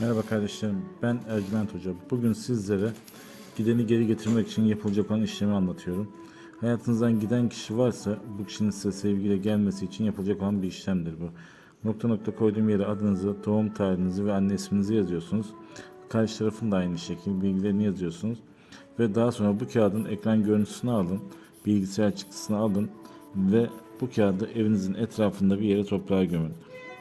Merhaba kardeşlerim, ben Ercüment Hoca. Bugün sizlere gideni geri getirmek için yapılacak olan işlemi anlatıyorum. Hayatınızdan giden kişi varsa bu kişinin size sevgiyle gelmesi için yapılacak olan bir işlemdir bu. Nokta nokta koyduğum yere adınızı, doğum tarihinizi ve anne isminizi yazıyorsunuz. Karşı tarafın da aynı şekilde bilgilerini yazıyorsunuz. Ve daha sonra bu kağıdın ekran görüntüsünü alın, bilgisayar çıktısını alın ve bu kağıdı evinizin etrafında bir yere toprağa gömün.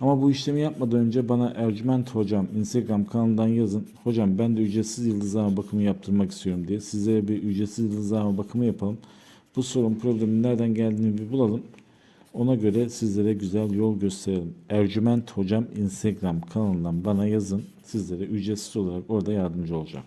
Ama bu işlemi yapmadan önce bana Ercüment Hocam Instagram kanalından yazın. Hocam ben de ücretsiz yıldızlama bakımı yaptırmak istiyorum diye. Sizlere bir ücretsiz yıldızlama bakımı yapalım. Bu sorun problemin nereden geldiğini bir bulalım. Ona göre sizlere güzel yol gösterelim. Ercüment Hocam Instagram kanalından bana yazın. Sizlere ücretsiz olarak orada yardımcı olacağım.